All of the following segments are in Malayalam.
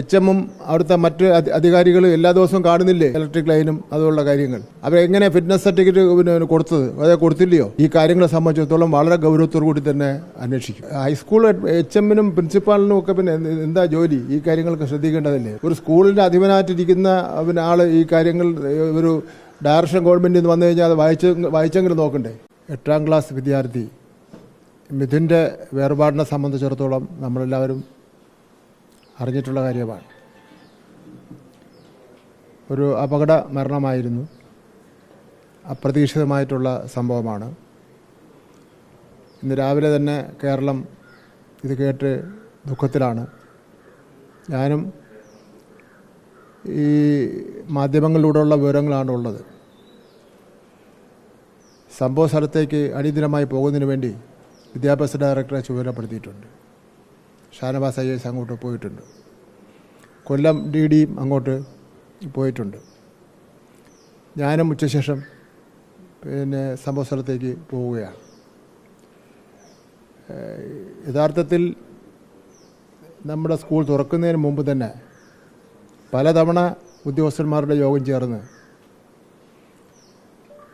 എച്ച് എമ്മും അവിടുത്തെ മറ്റ് അധികാരികൾ എല്ലാ ദിവസവും കാണുന്നില്ലേ? ഇലക്ട്രിക് ലൈനും അതുപോലുള്ള കാര്യങ്ങൾ. അവരെങ്ങനെ ഫിറ്റ്നസ് സർട്ടിഫിക്കറ്റ് പിന്നെ കൊടുത്തത്? അതേ കൊടുത്തില്ലയോ? ഈ കാര്യങ്ങളെ സംബന്ധിച്ചിടത്തോളം വളരെ ഗൗരവത്തോടു കൂടി തന്നെ അന്വേഷിക്കും. ഹൈസ്കൂൾ എച്ച് എമ്മിനും പ്രിൻസിപ്പാളിനും ഒക്കെ പിന്നെ എന്താ ജോലി? ഈ കാര്യങ്ങളൊക്കെ ശ്രദ്ധിക്കേണ്ടതല്ലേ? ഒരു സ്കൂളിന്റെ അധിപനായിട്ടിരിക്കുന്ന പിന്നെ ഈ കാര്യങ്ങൾ ഒരു ഡയറക്ഷൻ ഗവൺമെന്റിൽ നിന്ന് വന്നു കഴിഞ്ഞാൽ അത് വായിച്ച് വായിച്ചെങ്കിലും നോക്കണ്ടേ? എട്ടാം ക്ലാസ് വിദ്യാർത്ഥി മിഥുന്റെ വേർപാടിനെ സംബന്ധിച്ചിടത്തോളം നമ്മളെല്ലാവരും അറിഞ്ഞിട്ടുള്ള കാര്യമാണ്. ഒരു അപകട മരണമായിരുന്നു. അപ്രതീക്ഷിതമായിട്ടുള്ള സംഭവമാണ്. ഇന്ന് രാവിലെ തന്നെ കേരളം ഇത് കേട്ട് ദുഃഖത്തിലാണ്. ഞാനും ഈ മാധ്യമങ്ങളിലൂടെയുള്ള വിവരങ്ങളാണ് ഉള്ളത്. സംഭവ സ്ഥലത്തേക്ക് അടിയന്തരമായി പോകുന്നതിന് വേണ്ടി വിദ്യാഭ്യാസ ഡയറക്ടറെ ചുമതലപ്പെടുത്തിയിട്ടുണ്ട്. ഷാനവാസ് ഐ അങ്ങോട്ട് പോയിട്ടുണ്ട്. കൊല്ലം ഡി ഡിയും അങ്ങോട്ട് പോയിട്ടുണ്ട്. ഞാനും ഉച്ചശേഷം പിന്നെ സംഭവ സ്ഥലത്തേക്ക് പോവുകയാണ്. യഥാർത്ഥത്തിൽ നമ്മുടെ സ്കൂൾ തുറക്കുന്നതിന് മുമ്പ് തന്നെ പലതവണ ഉദ്യോഗസ്ഥന്മാരുടെ യോഗം ചേർന്ന്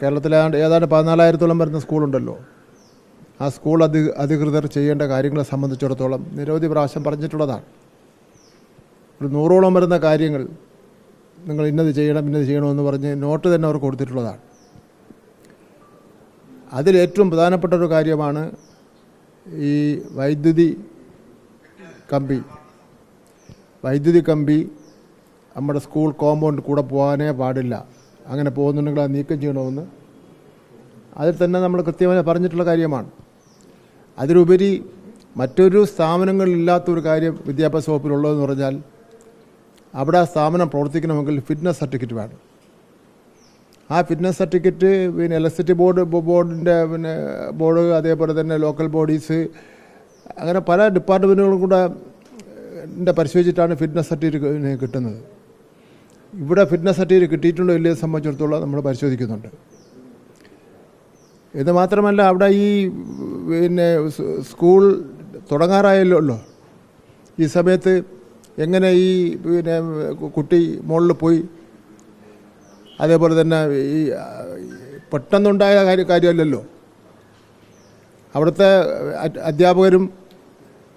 കേരളത്തിലെ ഏതാണ്ട് ഏതാണ്ട് പതിനാലായിരത്തോളം വരുന്ന സ്കൂളുണ്ടല്ലോ. ആ സ്കൂൾ അധി അധികൃതർ ചെയ്യേണ്ട കാര്യങ്ങളെ സംബന്ധിച്ചിടത്തോളം നിരവധി പ്രാവശ്യം പറഞ്ഞിട്ടുള്ളതാണ്. ഒരു നൂറോളം വരുന്ന കാര്യങ്ങൾ നിങ്ങൾ ഇന്നത് ചെയ്യണം ഇന്നത് ചെയ്യണമെന്ന് പറഞ്ഞ് നോട്ട് തന്നെ അവർ കൊടുത്തിട്ടുള്ളതാണ്. അതിലേറ്റവും പ്രധാനപ്പെട്ട ഒരു കാര്യമാണ് ഈ വൈദ്യുതി കമ്പി. വൈദ്യുതി കമ്പി നമ്മുടെ സ്കൂൾ കോമ്പൗണ്ട് കൂടെ പോകാനേ പാടില്ല. അങ്ങനെ പോകുന്നുണ്ടെങ്കിൽ അത് നീക്കം ചെയ്യണമെന്ന്. അതിൽ തന്നെ നമ്മൾ കൃത്യമായി പറഞ്ഞിട്ടുള്ള കാര്യമാണ്. അതിലുപരി മറ്റൊരു സ്ഥാപനങ്ങളില്ലാത്ത ഒരു കാര്യം വിദ്യാഭ്യാസ വകുപ്പിലുള്ളതെന്ന് പറഞ്ഞാൽ അവിടെ ആ സ്ഥാപനം പ്രവർത്തിക്കണമെങ്കിൽ ഫിറ്റ്നസ് സർട്ടിഫിക്കറ്റ് വേണം. ആ ഫിറ്റ്നസ് സർട്ടിഫിക്കറ്റ് പിന്നെ ഇലക്ട്രിസിറ്റി ബോർഡ് ബോർഡിന്റെ പിന്നെ ബോർഡ് അതേപോലെ തന്നെ ലോക്കൽ ബോഡീസ് അങ്ങനെ പല ഡിപ്പാർട്ട്മെന്റുകളും കൂടെ പരിശോധിച്ചിട്ടാണ് ഫിറ്റ്നസ് സർട്ടിഫിക്കറ്റ് കിട്ടുന്നത്. ഇവിടെ ഫിറ്റ്നസ് സർട്ടിഫിക്കറ്റ് കിട്ടിയിട്ടുണ്ടോ ഇല്ലയോ സംബന്ധിച്ചിടത്തോളം നമ്മൾ പരിശോധിക്കുന്നുണ്ട്. ഇത് മാത്രമല്ല അവിടെ ഈ പിന്നെ സ്കൂൾ തുടങ്ങാറായല്ലോ. ഈ സമയത്ത് എങ്ങനെ ഈ പിന്നെ കുട്ടി മുകളിൽ പോയി അതേപോലെ തന്നെ ഈ പെട്ടെന്നുണ്ടായ കാര്യ കാര്യമല്ലല്ലോ. അവിടുത്തെ അധ്യാപകരും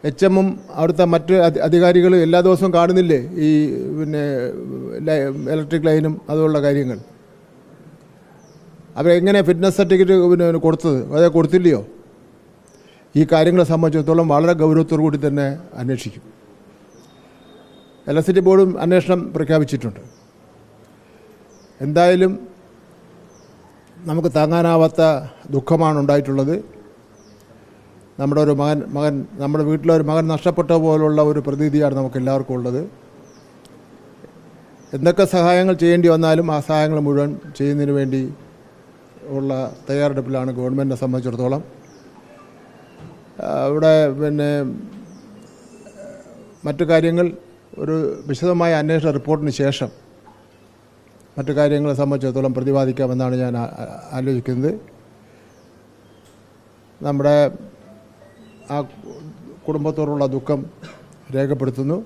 എച്ച് എമ്മും അവിടുത്തെ മറ്റ് അധി- അധികാരികൾ എല്ലാ ദിവസവും കാണുന്നില്ലേ ഈ പിന്നെ ഇലക്ട്രിക് ലൈനും അതുപോലുള്ള കാര്യങ്ങൾ. അവരെങ്ങനെ ഫിറ്റ്നസ് സർട്ടിഫിക്കറ്റ് പിന്നെ കൊടുത്തത്? അതെ കൊടുത്തില്ലയോ? ഈ കാര്യങ്ങളെ സംബന്ധിച്ചിടത്തോളം വളരെ ഗൗരവത്തോടു കൂടി തന്നെ അന്വേഷിക്കും. ഇലക്ട്രിസിറ്റി ബോർഡും അന്വേഷണം പ്രഖ്യാപിച്ചിട്ടുണ്ട്. എന്തായാലും നമുക്ക് താങ്ങാനാവാത്ത ദുഃഖമാണ് ഉണ്ടായിട്ടുള്ളത്. നമ്മുടെ ഒരു മകൻ മകൻ നമ്മുടെ വീട്ടിലെ ഒരു മകൻ നഷ്ടപ്പെട്ട പോലുള്ള ഒരു പ്രതീതിയാണ് നമുക്ക് എല്ലാവർക്കും ഉള്ളത്. എന്തൊക്കെ സഹായങ്ങൾ ചെയ്യേണ്ടി വന്നാലും ആ സഹായങ്ങൾ മുഴുവൻ ചെയ്യുന്നതിന് വേണ്ടി ഉള്ള തയ്യാറെടുപ്പിലാണ് ഗവൺമെന്റിനെ സംബന്ധിച്ചിടത്തോളം. ഇവിടെ പിന്നെ മറ്റു കാര്യങ്ങൾ ഒരു വിശദമായ അന്വേഷണ റിപ്പോർട്ടിന് ശേഷം മറ്റു കാര്യങ്ങളെ സംബന്ധിച്ചിടത്തോളം പ്രതിപാദിക്കാമെന്നാണ് ഞാൻ ആലോചിക്കുന്നത്. നമ്മുടെ ആ കുടുംബത്തോടുള്ള ദുഃഖം രേഖപ്പെടുത്തുന്നു.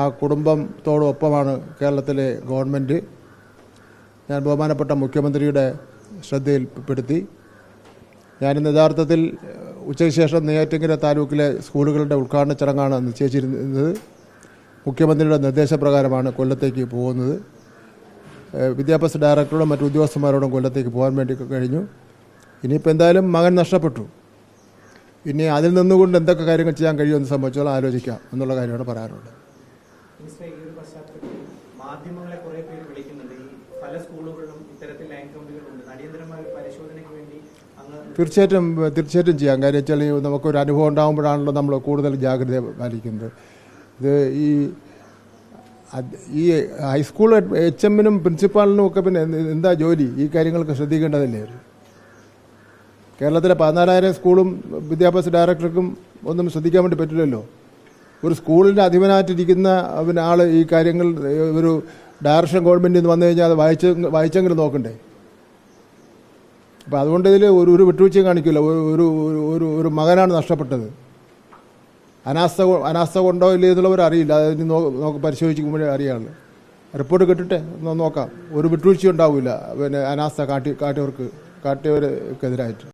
ആ കുടുംബത്തോടൊപ്പമാണ് കേരളത്തിലെ ഗവൺമെന്റ് ഞാൻ ബഹുമാനപ്പെട്ട മുഖ്യമന്ത്രിയുടെ ശ്രദ്ധയിൽപ്പെടുത്തി. ഞാനിന്ന് യഥാർത്ഥത്തിൽ ഉച്ചയ്ക്ക് ശേഷം നെയ്യാറ്റിങ്കര താലൂക്കിലെ സ്കൂളുകളുടെ ഉദ്ഘാടന ചടങ്ങാണ് നിശ്ചയിച്ചിരുന്നത് മുഖ്യമന്ത്രിയുടെ നിർദ്ദേശപ്രകാരമാണ് കൊല്ലത്തേക്ക് പോകുന്നത്. വിദ്യാഭ്യാസ ഡയറക്ടറോടും മറ്റു ഉദ്യോഗസ്ഥന്മാരോടും കൊല്ലത്തേക്ക് പോകാൻ വേണ്ടി കഴിഞ്ഞു. ഇനിയിപ്പോൾ എന്തായാലും മകൻ നഷ്ടപ്പെട്ടു. ഇനി അതിൽ നിന്നുകൊണ്ട് എന്തൊക്കെ കാര്യങ്ങൾ ചെയ്യാൻ കഴിയുമെന്ന് സംബന്ധിച്ചോളം ആലോചിക്കാം എന്നുള്ള കാര്യമാണ് പറയാനുള്ളത്. മാധ്യമങ്ങളെ കുറേ പേര് വിളിക്കുന്നുണ്ട്. പല സ്കൂളുകളിലും ഇത്തരത്തിൽ പരിശോധനയ്ക്ക് വേണ്ടി തീർച്ചയായിട്ടും തീർച്ചയായിട്ടും ചെയ്യാം. കാര്യം വെച്ചാൽ നമുക്കൊരു അനുഭവം ഉണ്ടാകുമ്പോഴാണല്ലോ നമ്മൾ കൂടുതൽ ജാഗ്രത പാലിക്കുന്നത്. ഇത് ഈ ഈ ഹൈസ്കൂൾ എച്ച് എമ്മിനും പ്രിൻസിപ്പാളിനും ഒക്കെ പിന്നെ എന്താ ജോലി? ഈ കാര്യങ്ങളൊക്കെ ശ്രദ്ധിക്കേണ്ടതല്ലേ? കേരളത്തിലെ പതിനാലായിരം സ്കൂളും വിദ്യാഭ്യാസ ഡയറക്ടർക്കും ഒന്നും ശ്രദ്ധിക്കാൻ വേണ്ടി പറ്റില്ലല്ലോ. ഒരു സ്കൂളിന്റെ അധിപനായിട്ടിരിക്കുന്ന പിന്നെ ആൾ ഈ കാര്യങ്ങൾ ഒരു ഡയറക്ഷൻ ഗവൺമെന്റിൽ നിന്ന് വന്നു കഴിഞ്ഞാൽ അത് വായിച്ച് വായിച്ചെങ്കിലും നോക്കണ്ടേ. അപ്പോൾ അതുകൊണ്ട് ഇതിൽ ഒരു ഒരു വിട്ടുവീഴ്ചയും കാണിക്കില്ല ഒരു ഒരു ഒരു മകനാണ് നഷ്ടപ്പെട്ടത്. അനാസ്ഥ അനാസ്ഥ കൊണ്ടോ ഇല്ലേ എന്നുള്ളവർ അറിയില്ല. അത് ഇനി നോ- നോക്ക് പരിശോധിക്കുമ്പോഴേ അറിയാവുള്ളൂ. റിപ്പോർട്ട് കിട്ടിട്ടെ നോക്കാം. ഒരു വിട്ടുവീഴ്ച ഉണ്ടാവില്ല. പിന്നെ അനാസ്ഥ കാട്ടി കാട്ടിയവർക്ക് കാട്ടിയവർക്കെതിരായിട്ട്